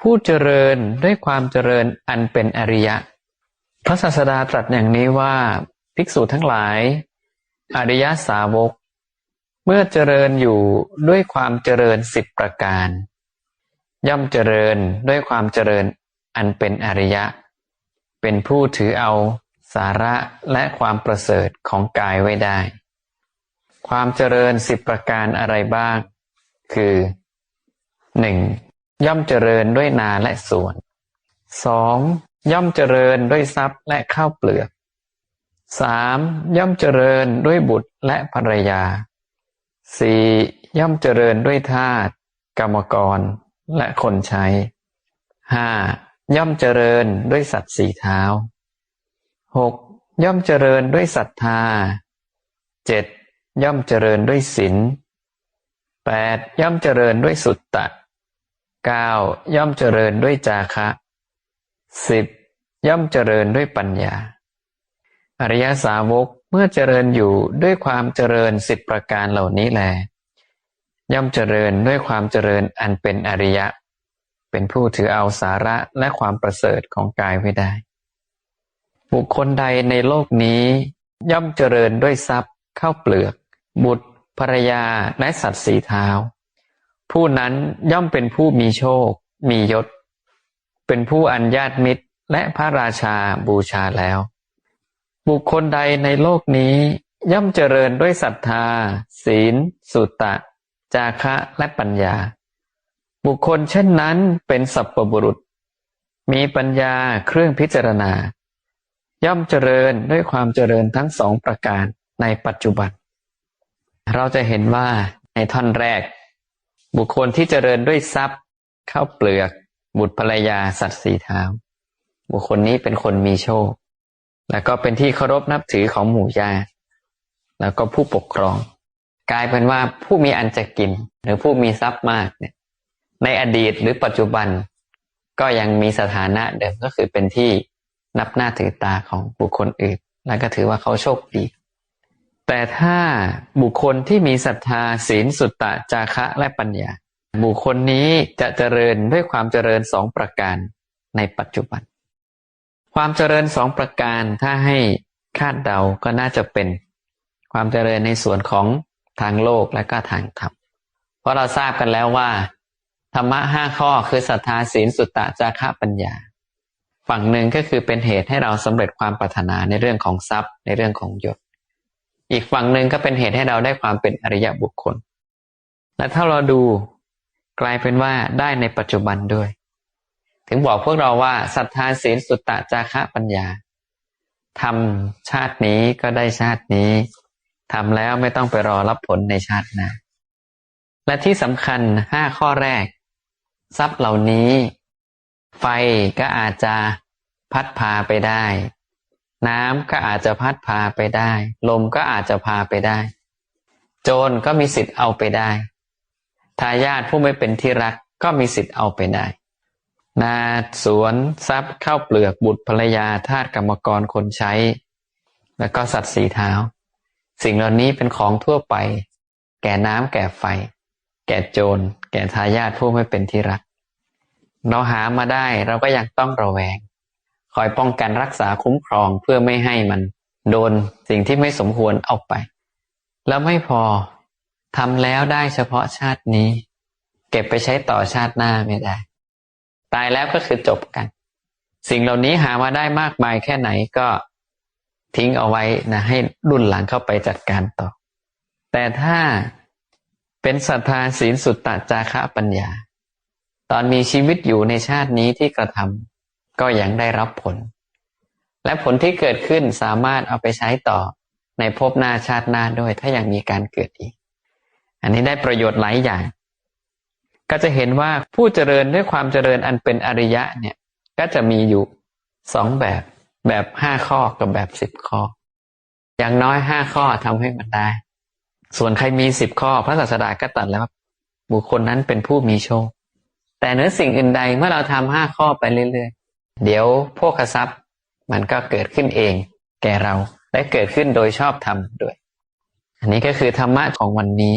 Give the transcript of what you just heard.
ผู้เจริญด้วยความเจริญอันเป็นอริยะ พระศาสดาตรัสอย่างนี้ว่าภิกษุทั้งหลาย อริยสาวก เมื่อเจริญอยู่ด้วยความเจริญสิบประการ ย่อมเจริญด้วยความเจริญอันเป็นอริยะ เป็นผู้ถือเอาสาระและความประเสริฐของกายไว้ได้ ความเจริญสิบประการอะไรบ้าง คือหนึ่ง ย่อมเจริญด้วยนาและสวนสองย่อมเจริญด้วยทรัพย์และข้าวเปลือกสามย่อมเจริญด้วยบุตรและภรรยาสี่ย่อมเจริญด้วยทาสกรรมกร และคนใช้ห้าย่อมเจริญด้วยสัตว์สี่เท้าหกย่อมเจริญด้วยศรัทธาเจ็ดย่อมเจริญด้วยศีลแปดย่อมเจริญด้วยสุตตะ เก้าย่อมเจริญด้วยจาคะสิบย่อมเจริญด้วยปัญญา อริยสาวกเมื่อเจริญอยู่ด้วยความเจริญสิบประการเหล่านี้แล ย่อมเจริญด้วยความเจริญอันเป็นอริยะ เป็นผู้ถือเอาสาระและความประเสริฐของกายไว้ได้ บุคคลใดในโลกนี้ ย่อมเจริญด้วยทรัพย์ข้าเปลือก บุตรภรรยาและสัตว์สีเท้า ผู้นั้นย่อมเป็นผู้มีโชค มียศ เป็นผู้อันญาติมิตรและพระราชาบูชาแล้ว บุคคลใดในโลกนี้ย่อมเจริญด้วยศรัทธา ศีล สุตตะ จาคะและปัญญา บุคคลเช่นนั้นเป็นสัพปบุรุษ มีปัญญาเครื่องพิจารณา ย่อมเจริญด้วยความเจริญทั้งสองประการในปัจจุบัน เราจะเห็นว่าในท่อนแรก บุคคลที่เจริญด้วยทรัพย์ข้าวเปลือก บุตรภรรยาสัตว์สีเท้า บุคคลนี้เป็นคนมีโชค แล้วก็เป็นที่เคารพนับถือของหมู่ญาติแล้วก็ผู้ปกครอง กลายเป็นว่าผู้มีอันจะกิน หรือผู้มีทรัพย์มากเนี่ย ในอดีตหรือปัจจุบัน ก็ยังมีสถานะเดิมก็คือเป็นที่นับหน้าถือตาของบุคคลอื่น แล้วก็ถือว่าเขาโชคดี แต่ถ้าบุคคลที่มีศรัทธาศีลสุตตะจาคะและปัญญา บุคคลนี้จะเจริญด้วยความเจริญสองประการในปัจจุบัน ความเจริญสองประการถ้าให้คาดเดาก็น่าจะเป็น ความเจริญในส่วนของทางโลกและก็ทางธรรม เพราะเราทราบกันแล้วว่า ธรรมะห้าข้อคือศรัทธาศีลสุตตะจาคะปัญญา ฝั่งหนึ่งก็คือเป็นเหตุให้เราสำเร็จความปรารถนาในเรื่องของทรัพย์ในเรื่องของยศ อีกฝั่งหนึ่งก็เป็นเหตุให้เราได้ความเป็นอริยบุคคล และถ้าเราดูกลายเป็นว่าได้ในปัจจุบันด้วย ถึงบอกพวกเราว่าศรัทธาศีลสุตตะจาคะปัญญาทำชาตินี้ก็ได้ชาตินี้ทำแล้วไม่ต้องไปรอรับผลในชาติหน้าและที่สำคัญห้าข้อแรก ทรัพย์เหล่านี้ ไฟก็อาจจะพัดพาไปได้ น้ำก็อาจจะพัดพาไปได้ ลมก็อาจจะพาไปได้ โจรก็มีสิทธิ์เอาไปได้ ทายาทผู้ไม่เป็นที่รักก็มีสิทธิ์เอาไปได้ นาสวนทรัพย์ข้าวเปลือกบุตรภรรยาทาสกรรมกรคนใช้ แล้วก็สัตว์สีเท้า สิ่งเหล่านี้เป็นของทั่วไป แก่น้ำแก่ไฟ แก่โจร แก่ทายาทผู้ไม่เป็นที่รัก เราหามาได้เราก็ยังต้องระแวง คอยป้องกันรักษาคุ้มครองเพื่อไม่ให้มัน โดนสิ่งที่ไม่สมควรเอาไป แล้วไม่พอทำแล้วได้เฉพาะชาตินี้ เก็บไปใช้ต่อชาติหน้าไม่ได้ ตายแล้วก็คือจบกัน สิ่งเหล่านี้หามาได้มากมายแค่ไหนก็ทิ้งเอาไว้นะให้รุ่นหลังเข้าไปจัดการต่อ แต่ถ้าเป็นศรัทธาศีลสุตตะจาคะปัญญา ตอนมีชีวิตอยู่ในชาตินี้ที่กระทำ ก็ยังได้รับผล และผลที่เกิดขึ้นสามารถเอาไปใช้ต่อในภพหน้าชาติหน้าด้วยถ้ายังมีการเกิดอีก อันนี้ได้ประโยชน์หลายอย่าง ก็จะเห็นว่าผู้เจริญด้วยความเจริญอันเป็นอริยะเนี่ย ก็จะมีอยู่สองแบบแบบห้าข้อกับแบบสิบข้อ อย่างน้อยห้าข้อทำให้มันได้ ส่วนใครมีสิบข้อ พระศาสดาก็ตัดแล้วว่าบุคคลนั้นเป็นผู้มีโชค แต่เนื้อสิ่งอื่นใดเมื่อเราทำห้าข้อไปเรื่อยๆ เดี๋ยวพวกทรัพย์มันก็เกิดขึ้นเอง แก่เราและเกิดขึ้นโดยชอบธรรมด้วย อันนี้ก็คือธรรมะของวันนี้